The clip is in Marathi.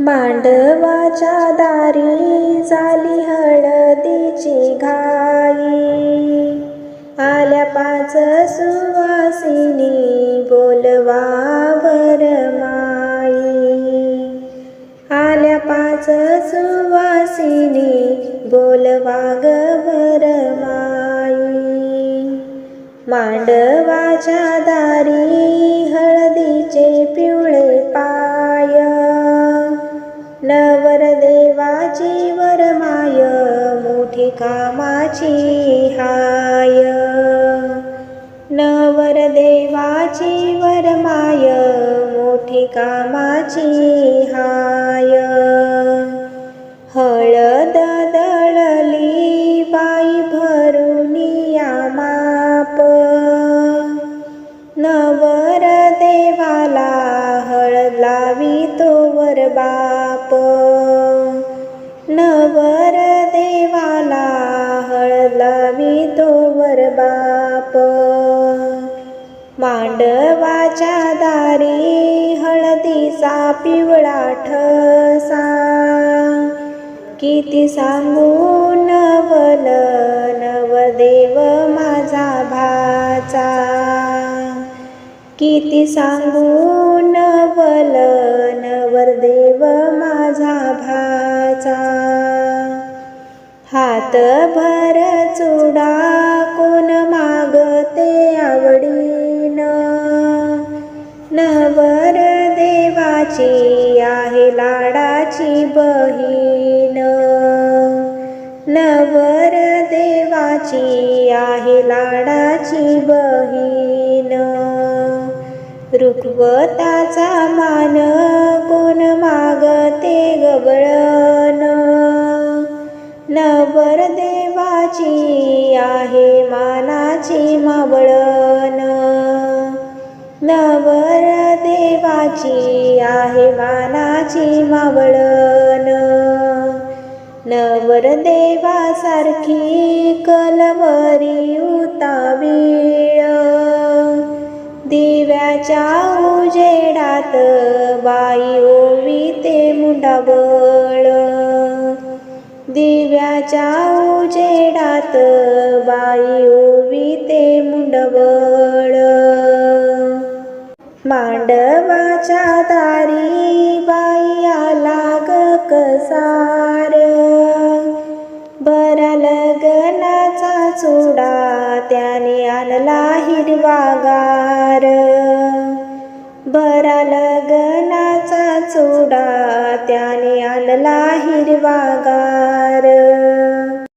मांडवाच्या दारी झाली हळदीची घाई. आल्या पाच सुवासिनी बोलवावर माई. आल्या पाच सुवासिनी बोलवा माई. मांडवाच्या दारी हळदीचे पिवळे कामाची हाय. नवर देवाची वरमाय मोठी कामाची हाय. हळद दळली बाई भरून या माप नवर देवाला हळद लावी तोवर बाप. नवर मांडवाच्या दारी हळदीचा पिवळा ठसा. किती सांगू नवल नवदेव माझा भाचा. किती सांगू नवल नवरदेव माझा भाचा. हात भर चुडा कोण मागते? देवाची आहे लाडाची बहीण. नवर देवाची आहे लाडाची बहीण. रुखवताचा मान कोण मागते गबळण नवर देवाची आहे मानाची मावळण. नवर देवाची आहे मानाची मावळण. नवर देवासारखी कलवरी उतावीळ दिव्याच्या उजेडात बाई ओवी ते मुंडावळ. दिव्याच्या उजेडात बाई ओवी ते मुंडवळ. मांडवाच्या दारी बाई आला ग कसार. बरा लग्नाचा चुडा त्याने आणला हिरवागार बरा लग्नाचा चुडा त्याने आणला हिरवागार